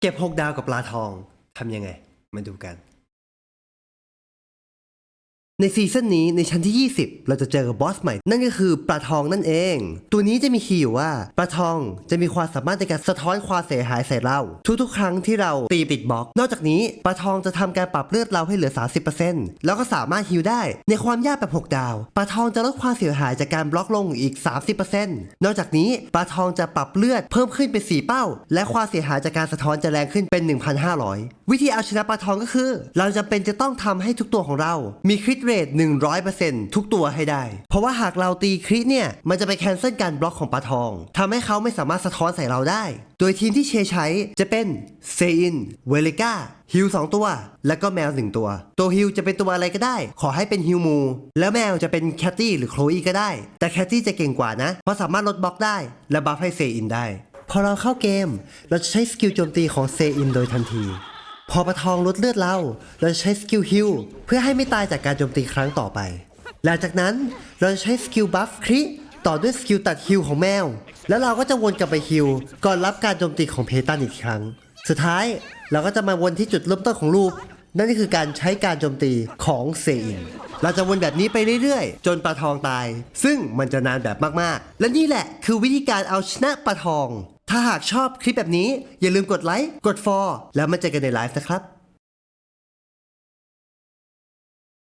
เก็บ 6 ดาวกับปลาทองทำยังไง มาดูกัน ในซีซั่นนี้ในชั้นที่ 20 เราจะเจอกับบอสใหม่ นั่นก็คือปลาทองนั่นเอง ตัวนี้จะมีคีย์อยู่ว่าปลาทองจะมีความสามารถในการสะท้อนความเสียหายใส่เรา ทุกๆ ครั้งที่เราตีปิดบล็อก นอกจากนี้ปลาทองจะทำการปรับเลือดเราให้เหลือ 30%แล้วก็สามารถฮิลได้ ในความยากแบบ 6 ดาวปลาทองจะลดความเสียหายจากการบล็อกลงอีก 30%นอกจากนี้ปลาทองจะปรับเลือดเพิ่มขึ้นเป็น4เป้า และความเสียหายจากการสะท้อนจะแรงขึ้นเป็น 1,500 วิธีเอาชนะปลาทองก็คือ เราจำเป็นจะต้องทำให้ทุกตัวของเรา มีคริตเรท100%ทุกตัวให้ได้ เพราะว่าหากเราตีคริตเนี่ย มันจะไปแคนเซิลการบล็อกของปลาทองทำให้เขาไม่สามารถสะท้อนใส่เราได้ โดยทีมที่เชใช้จะเป็นเซอิน เวเลกาฮิล2ตัว แล้วก็แมว1ตัว ตัวฮิลจะเป็นตัวอะไรก็ได้ ขอให้เป็นฮิลมู แล้วแมวจะเป็นแคตตี้หรือโคลอีก็ได้ แต่แคตตี้จะเก่งกว่านะ เพราะสามารถลดบล็อกได้ และบัฟให้เซอินได้ พอเราเข้าเกม เราจะใช้สกิลโจมตีของเซอินโดยทันที พอประทองลดเลือดเรา เราจะใช้สกิลฮิลเพื่อให้ไม่ตายจากการโจมตีครั้งต่อไป หลังจากนั้นเราจะใช้สกิลบัฟคริต่อด้วยสกิลตัดฮิลของแมว แล้วเราก็จะวนกลับไปฮิลก่อนรับการโจมตีของเพตันอีกครั้ง สุดท้ายเราก็จะมาวนที่จุดเริ่มต้นของรูป นั่นก็คือการใช้การโจมตีของเซอิน เราจะวนแบบนี้ไปเรื่อยๆ จนปลาทองตาย ซึ่งมันจะนานแบบมากๆ และนี่แหละคือวิธีการเอาชนะปลาทอง ถ้าหากชอบคลิปแบบนี้อย่าลืมกดไลค์กดฟอลแล้วมาเจอกันในไลฟ์นะครับ